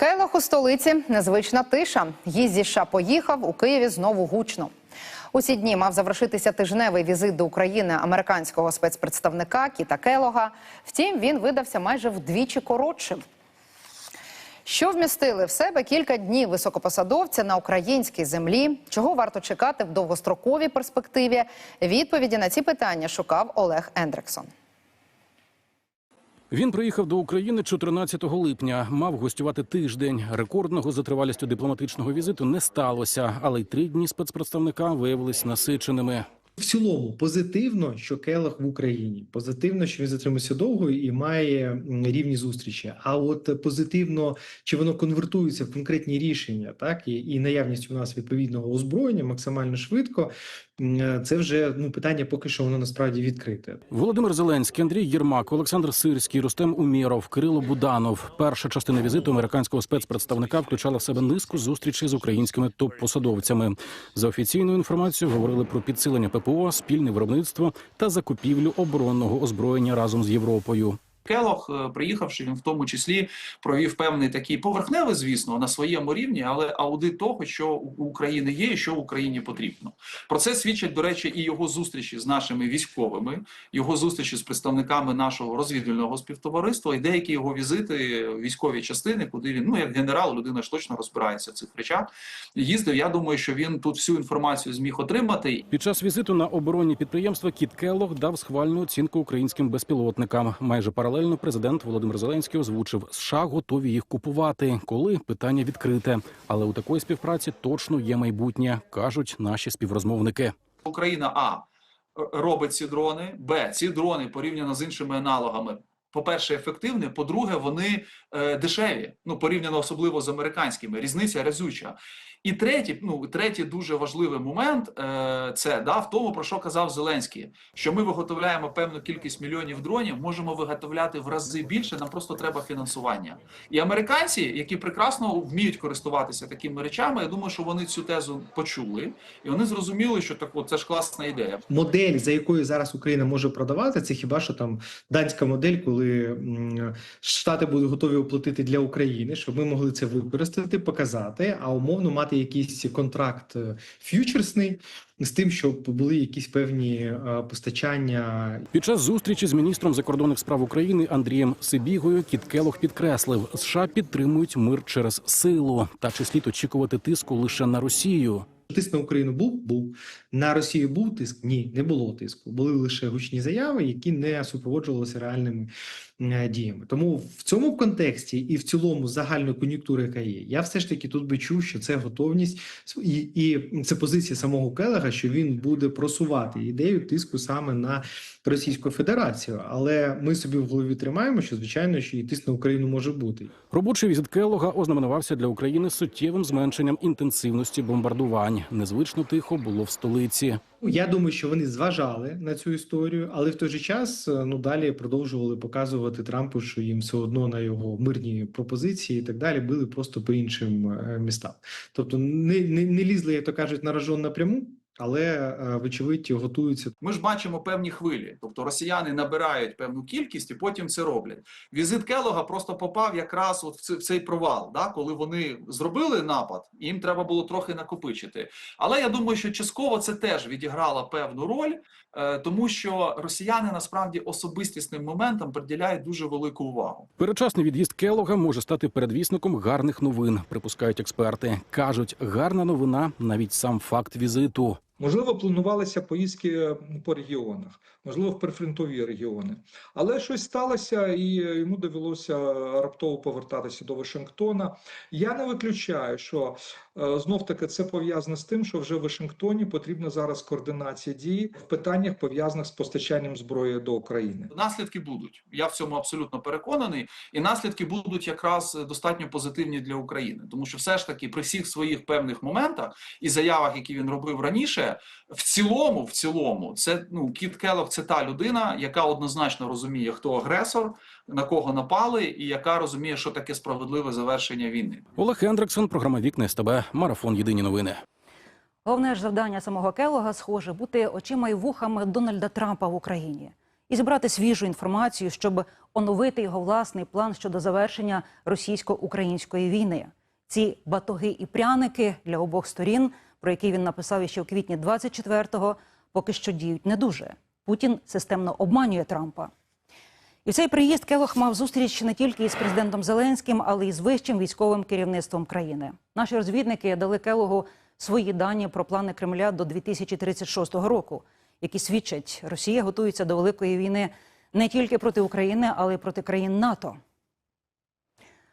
Келох у столиці незвична тиша. Зі США поїхав у Києві знову гучно. У ці дні мав завершитися тижневий візит до України американського спецпредставника Кіта Келога. Втім, він видався майже вдвічі коротшим. Що вмістили в себе кілька днів високопосадовця на українській землі? Чого варто чекати в довгостроковій перспективі? Відповіді на ці питання шукав Олег Ендрексон. Він приїхав до України 14 липня. Мав гостювати тиждень. Рекордного за тривалістю дипломатичного візиту не сталося, але й три дні спецпредставника виявились насиченими. В цілому позитивно, що Келах в Україні. Позитивно, що він затримався довго і має рівні зустрічі. А от позитивно, чи воно конвертується в конкретні рішення, так і, і наявність у нас відповідного озброєння максимально швидко. М, Це вже ну питання, поки що воно насправді відкрите. Володимир Зеленський, Андрій Єрмак, Олександр Сирський, Рустем Умєров, Кирило Буданов. Перша частина візиту американського спецпредставника включала в себе низку зустрічей з українськими топ-посадовцями. За офіційною інформацією говорили про підсилення ППО, спільне виробництво та закупівлю оборонного озброєння разом з Європою. Келох, е, приїхавши, він в тому числі провів певний такий поверхневий, звісно, на своєму рівні, але аудит того, що у України є і що Україні потрібно. Про це свідчать, до речі, і його зустрічі з нашими військовими, його зустрічі з представниками нашого розвідувального співтовариства і деякі його візити військові частини, куди він, ну як генерал, людина ж точно розбирається в цих речах. Їздив. Я думаю, що він тут всю інформацію зміг отримати. Під час візиту на оборонні підприємства Кіт Келлог дав схвальну оцінку українським безпілотникам. Майже паралельно президент Володимир Зеленський озвучив, США готові їх купувати, коли питання відкрите. Але у такої співпраці точно є майбутнє, кажуть наші співрозмовники. Україна А робить ці дрони, Б ці дрони порівняно з іншими аналогами. По-перше, ефективні, по-друге, вони е, дешеві, ну порівняно особливо з американськими. Різниця разюча. І третій, ну третій дуже важливий момент е, це да в тому, про що казав Зеленський, що ми виготовляємо певну кількість мільйонів дронів, можемо виготовляти в рази більше. Нам просто треба фінансування. І американці, які прекрасно вміють користуватися такими речами, я думаю, що вони цю тезу почули, і вони зрозуміли, що так, от, це ж класна ідея. Модель, за якою зараз Україна може продавати, це хіба що там данська модель, коли м, Штати будуть готові оплатити для України, щоб ми могли це використати, показати, а умовно мати якийсь контракт е, ф'ючерсний з тим, щоб були якісь певні е, постачання Під час зустрічі з міністром закордонних справ України Андрієм Сибігою Кіт Келлог підкреслив, США підтримують мир через силу та чи слід очікувати тиску лише на Росію. Тиск на Україну був, був на Росію був тиск? Ні, не було тиску. Були лише гучні заяви, які не супроводжувалися реальними діями. Тому в цьому контексті і в цілому загальної кон'юнктури, яка є, я все ж таки тут би чув, що це готовність і, і це позиція самого Келега, що він буде просувати ідею тиску саме на Російську Федерацію. Але ми собі в голові тримаємо, що звичайно, що і тиск на Україну може бути. Робочий візит Келлога ознаменувався для України суттєвим зменшенням інтенсивності бомбардувань. Незвично тихо було в столиці. Я думаю, що вони зважали на цю історію, але в той же час е, ну далі продовжували показувати Трампу, що їм все одно на його мирні пропозиції і так далі били просто по іншим е, містам. Тобто не, не, не лізли, як то кажуть, на рожон напряму, але е, вочевидь готуються. Ми ж бачимо певні хвилі, тобто росіяни набирають певну кількість і потім це роблять. Візит Келога просто попав якраз от в цей, провал, да, коли вони зробили напад, і їм треба було трохи накопичити. Але я думаю, що частково це теж відіграло певну роль, е, тому що росіяни насправді особистісним моментам приділяють дуже велику увагу. Передчасний від'їзд Келлога може стати передвісником гарних новин, припускають експерти. кажуть, гарна новина навіть сам факт візиту. Можливо, планувалися поїздки по регіонах, можливо, в прифронтові регіони. Але щось сталося, і йому довелося раптово повертатися до Вашингтона. Я не виключаю, що знов таки це пов'язано з тим, що вже в Вашингтоні потрібна зараз координація дій в питаннях пов'язаних з постачанням зброї до України. Наслідки будуть. Я в цьому абсолютно переконаний, і наслідки будуть якраз достатньо позитивні для України, тому що все ж таки при всіх своїх певних моментах і заявах, які він робив раніше, в цілому, в цілому, це ну Кіт Келлог – це та людина, яка однозначно розуміє, хто агресор, на кого напали, і яка розуміє, що таке справедливе завершення війни. Олег Хендриксон, програма Вікна СТБ, марафон Єдині новини. Головне ж завдання самого Келога, схоже, бути очима і вухами Дональда Трампа в Україні. і зібрати свіжу інформацію, щоб оновити його власний план щодо завершення російсько-української війни. Ці батоги і пряники для обох сторін, про які він написав ще у квітні 24-го, поки що діють не дуже. Путін системно обманює Трампа. І цей приїзд Келох мав зустріч не тільки із президентом Зеленським, але й з вищим військовим керівництвом країни. Наші розвідники дали Келогу свої дані про плани Кремля до 2036 року, які свідчать, Росія готується до великої війни не тільки проти України, але й проти країн НАТО.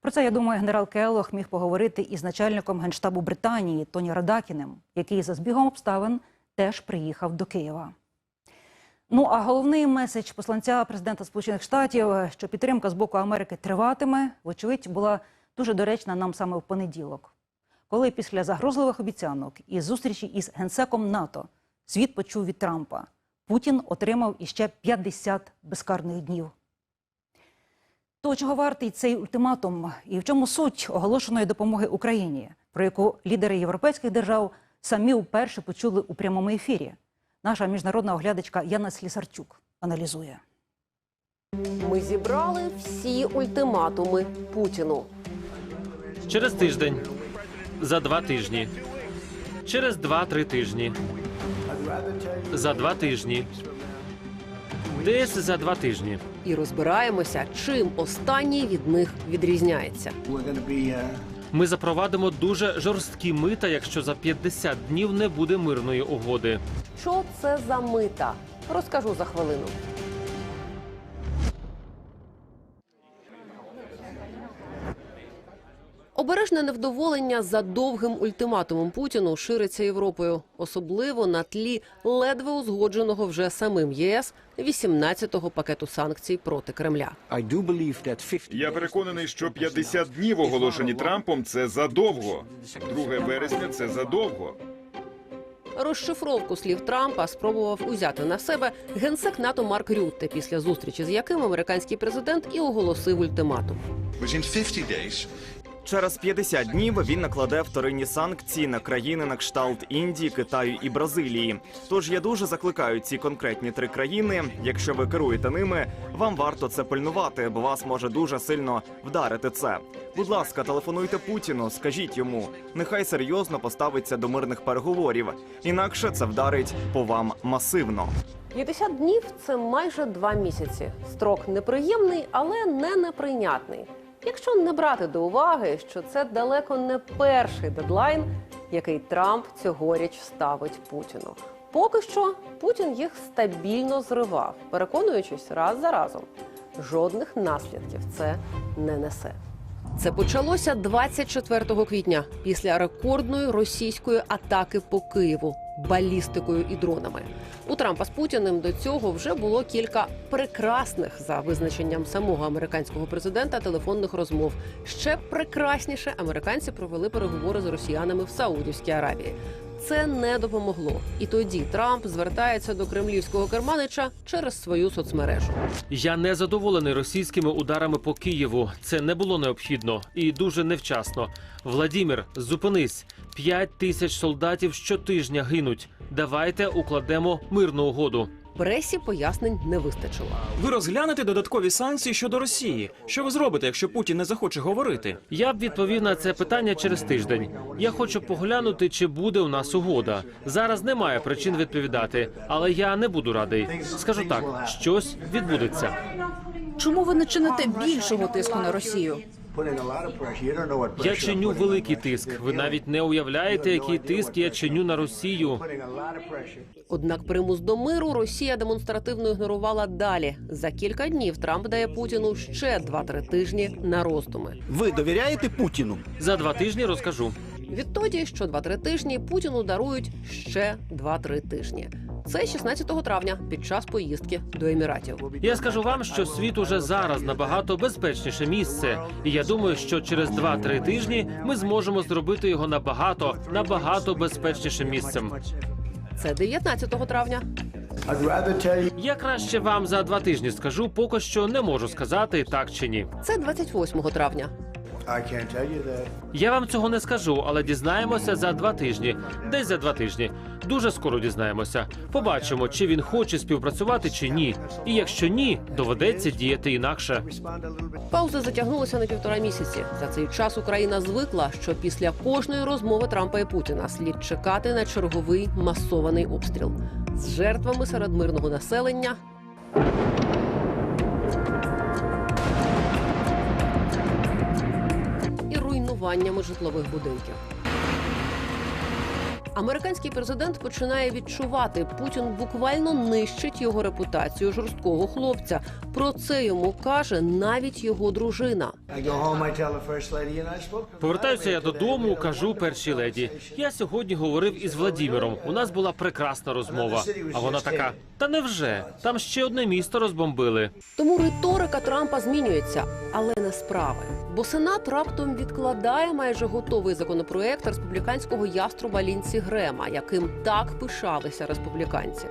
Про це я думаю, генерал Келлох міг поговорити із начальником генштабу Британії Тоні Радакіним, який за збігом обставин теж приїхав до Києва. Ну а головний меседж посланця президента Сполучених Штатів, що підтримка з боку Америки триватиме, вочевидь, була дуже доречна нам саме в понеділок, коли після загрозливих обіцянок і зустрічі із генсеком НАТО світ почув від Трампа, Путін отримав іще 50 безкарних днів. То чого вартий цей ультиматум, і в чому суть оголошеної допомоги Україні, про яку лідери європейських держав самі вперше почули у прямому ефірі. Наша міжнародна оглядачка Яна Слісарчук аналізує. Ми зібрали всі ультиматуми Путіну. Через тиждень. За два тижні. Через два-три тижні. За два тижні. Десь за два тижні. І розбираємося, чим останній від них відрізняється. Ми запровадимо дуже жорсткі мита, якщо за 50 днів не буде мирної угоди. Що це за мита? Розкажу за хвилину. Обережне невдоволення за довгим ультиматумом Путіну шириться Європою, особливо на тлі ледве узгодженого вже самим ЄС 18-го пакету санкцій проти Кремля. Я переконаний, що 50 днів оголошені Трампом це задовго. 2 вересня це задовго. Розшифровку слів Трампа спробував узяти на себе генсек НАТО Марк Рютте, після зустрічі з яким американський президент і оголосив ультиматум. Within 50 days, Через 50 днів він накладе вторинні санкції на країни на кшталт Індії, Китаю і Бразилії. Тож я дуже закликаю ці конкретні три країни. Якщо ви керуєте ними, вам варто це пильнувати, бо вас може дуже сильно вдарити це. Будь ласка, телефонуйте Путіну, скажіть йому, нехай серйозно поставиться до мирних переговорів. Інакше це вдарить по вам масивно. 50 днів це майже два місяці. Строк неприємний, але не неприйнятний. Якщо не брати до уваги, що це далеко не перший дедлайн, який Трамп цьогоріч ставить Путіну. Поки що Путін їх стабільно зривав, переконуючись раз за разом. Жодних наслідків це не несе. Це почалося 24 квітня після рекордної російської атаки по Києву балістикою і дронами. У Трампа з Путіним до цього вже було кілька прекрасних за визначенням самого американського президента телефонних розмов. Ще прекрасніше американці провели переговори з росіянами в Саудівській Аравії. Це не допомогло, і тоді Трамп звертається до кремлівського керманича через свою соцмережу. Я не задоволений російськими ударами по Києву. Це не було необхідно і дуже невчасно. Владімір, зупинись. П'ять тисяч солдатів щотижня гинуть. Давайте укладемо мирну угоду. Пресі пояснень не вистачило. Ви розглянете додаткові санкції щодо Росії. Що ви зробите, якщо Путін не захоче говорити? Я б відповів на це питання через тиждень. Я хочу поглянути, чи буде у нас угода. Зараз немає причин відповідати, але я не буду радий. Скажу так, щось відбудеться. Чому ви не чините більшого тиску на Росію? Я чиню великий тиск. Ви навіть не уявляєте, який тиск я чиню на Росію. Однак примус до миру Росія демонстративно ігнорувала далі. За кілька днів Трамп дає Путіну ще 2-3 тижні на роздуми. Ви довіряєте Путіну? За два тижні розкажу. Відтоді, що 2-3 тижні Путіну дарують ще 2-3 тижні. Це 16 травня під час поїздки до Еміратів. Я скажу вам, що світ уже зараз набагато безпечніше місце, і я думаю, що через 2-3 тижні ми зможемо зробити його набагато набагато безпечнішим місцем. Це 19 травня. Я краще вам за два тижні скажу, поки що не можу сказати так чи ні. Це 28 травня. Я вам цього не скажу, але дізнаємося за два тижні. Десь за два тижні. Дуже скоро дізнаємося. Побачимо, чи він хоче співпрацювати, чи ні. І якщо ні, доведеться діяти інакше. Пауза затягнулася на півтора місяці. За цей час Україна звикла, що після кожної розмови Трампа і Путіна слід чекати на черговий масований обстріл з жертвами серед мирного населення. Руйнуваннями житлових будинків. Американський президент починає відчувати, Путін буквально нищить його репутацію жорсткого хлопця. Про це йому каже навіть його дружина. Повертаюся я додому, кажу першій леді. Я сьогодні говорив із Владіміром. У нас була прекрасна розмова. А вона така: та невже? Там ще одне місто розбомбили. Тому риторика Трампа змінюється, але не справи. Бо Сенат раптом відкладає майже готовий законопроект республіканського яструба Лінсі Грема, яким так пишалися республіканці.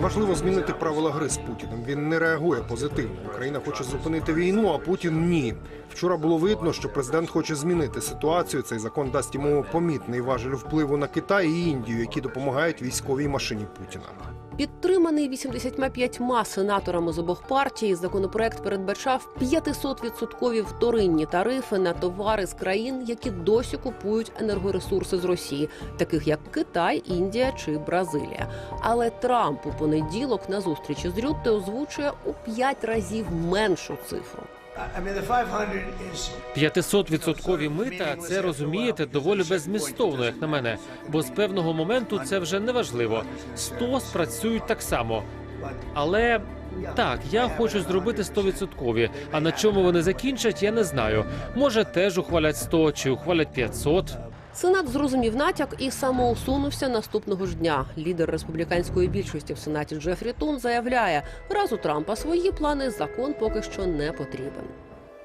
Важливо змінити правила гри з Путіним. Він не реагує позитивно. Україна хоче зупинити війну, а Путін ні. Вчора було видно, що президент хоче змінити ситуацію. Цей закон дасть йому помітний важель впливу на Китай і Індію, які допомагають військовій машині Путіна. Підтриманий 85 сенаторами з обох партій, законопроект передбачав 500-відсоткові вторинні тарифи на товари з країн, які досі купують енергоресурси з Росії, таких як Китай, Індія чи Бразилія. Але Трамп у понеділок на зустрічі з Рютте озвучує у 5 разів меншу цифру. 500-відсоткові мита це розумієте доволі безмістовно, як на мене. Бо з певного моменту це вже не важливо. 100 спрацюють так само. Але так, я хочу зробити 100-відсоткові. А на чому вони закінчать, я не знаю. Може, теж ухвалять 100 чи ухвалять 500. Сенат зрозумів натяк і самоусунувся наступного ж дня. Лідер республіканської більшості в сенаті Джефрі Тун заявляє, раз у Трампа свої плани закон поки що не потрібен.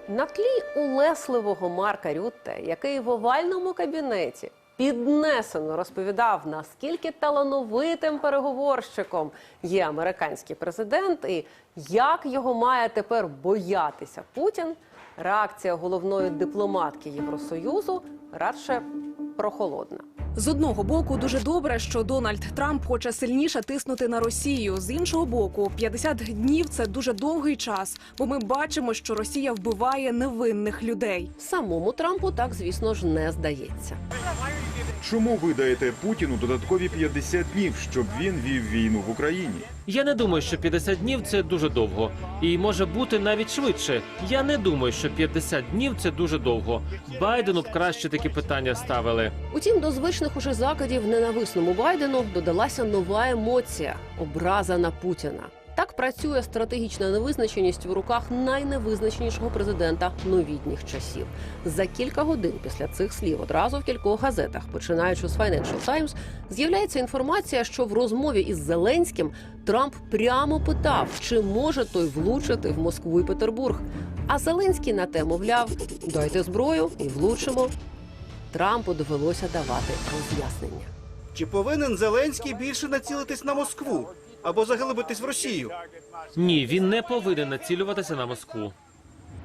На тлі улесливого Марка Рютте, який в овальному кабінеті піднесено розповідав, наскільки талановитим переговорщиком є американський президент, і як його має тепер боятися Путін. Реакція головної дипломатки Євросоюзу радше прохолодна. З одного боку, дуже добре, що Дональд Трамп хоче сильніше тиснути на Росію. З іншого боку, 50 днів це дуже довгий час, бо ми бачимо, що Росія вбиває невинних людей. Самому Трампу так, звісно ж, не здається. Чому ви даєте Путіну додаткові 50 днів, щоб він вів війну в Україні? Я не думаю, що 50 днів це дуже довго, і може бути навіть швидше. Я не думаю, що 50 днів це дуже довго. Байдену б краще такі питання ставили. Утім, до звичних уже закидів ненависному Байдену додалася нова емоція образа на Путіна. Так працює стратегічна невизначеність в руках найневизначенішого президента новітніх часів. За кілька годин після цих слів одразу в кількох газетах, починаючи з Financial Times, з'являється інформація, що в розмові із Зеленським Трамп прямо питав, чи може той влучити в Москву і Петербург. А Зеленський на те мовляв: дайте зброю і влучимо. Трампу довелося давати роз'яснення. Чи повинен Зеленський більше націлитись на Москву або заглибитись в Росію? Ні, він не повинен націлюватися на Москву.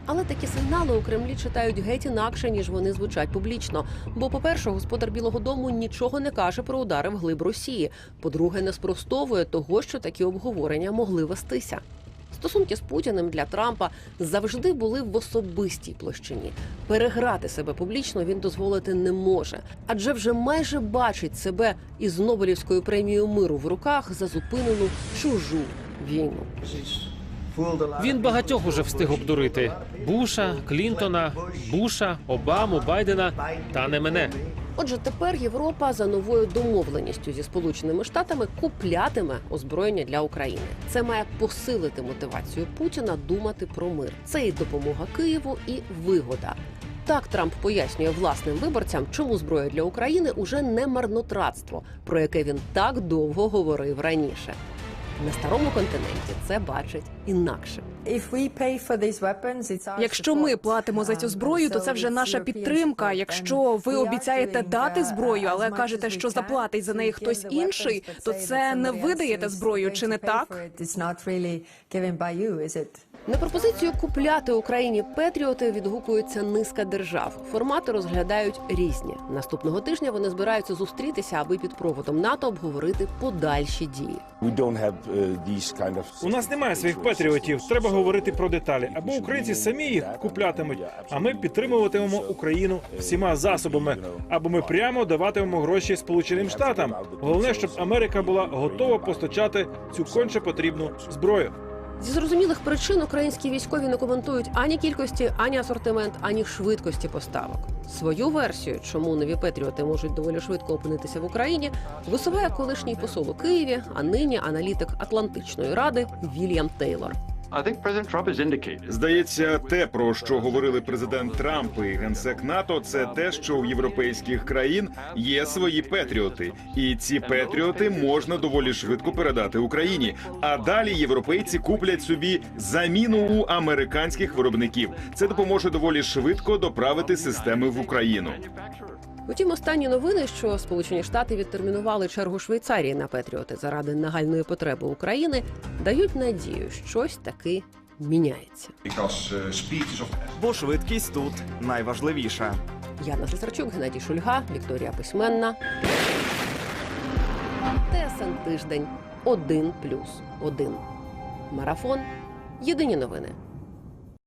Але такі сигнали у Кремлі читають геть інакше, ніж вони звучать публічно. Бо, по-перше, господар Білого Дому нічого не каже про удари в глиб Росії. По-друге, не спростовує того, що такі обговорення могли вестися. Стосунки з Путіним для Трампа завжди були в особистій площині. Переграти себе публічно він дозволити не може, адже вже майже бачить себе із Нобелівською премією миру в руках за зупинену чужу війну. Він багатьох уже встиг обдурити: Буша, Клінтона, Буша, Обаму, Байдена та не мене. Отже, тепер Європа за новою домовленістю зі Сполученими Штатами куплятиме озброєння для України. Це має посилити мотивацію Путіна думати про мир. Це і допомога Києву, і вигода. Так Трамп пояснює власним виборцям, чому зброя для України уже не марнотратство, про яке він так довго говорив раніше. На старому континенті це бачать інакше. Якщо ми платимо за цю зброю, то це вже наша підтримка. Якщо ви обіцяєте дати зброю, але кажете, що заплатить за неї хтось інший, то це не ви даєте зброю, чи не так? На пропозицію купляти Україні Петріоти відгукується низка держав. Формати розглядають різні. Наступного тижня вони збираються зустрітися, аби під проводом НАТО обговорити подальші дії. У нас немає своїх патріотів. Треба говорити про деталі. Або українці самі їх куплятимуть, а ми підтримуватимемо Україну всіма засобами. Або ми прямо даватимемо гроші Сполученим Штатам. Головне, щоб Америка була готова постачати цю конче потрібну зброю. Зі зрозумілих причин українські військові не коментують ані кількості, ані асортимент, ані швидкості поставок. Свою версію, чому нові Петріоти можуть доволі швидко опинитися в Україні, висуває колишній посол у Києві, а нині аналітик Атлантичної ради Вільям Тейлор. Здається, те, про що говорили президент Трамп і генсек НАТО, це те, що у європейських країн є свої петріоти, і ці петріоти можна доволі швидко передати Україні. А далі європейці куплять собі заміну у американських виробників. Це допоможе доволі швидко доправити системи в Україну. Утім, останні новини, що Сполучені Штати відтермінували чергу Швейцарії на Петріоти заради нагальної потреби України, дають надію, щось таки міняється. Бо швидкість тут найважливіша. Яна Слесарчук, Геннадій Шульга, Вікторія Письменна. ТСН тиждень 1 плюс 1. Марафон. Єдині новини.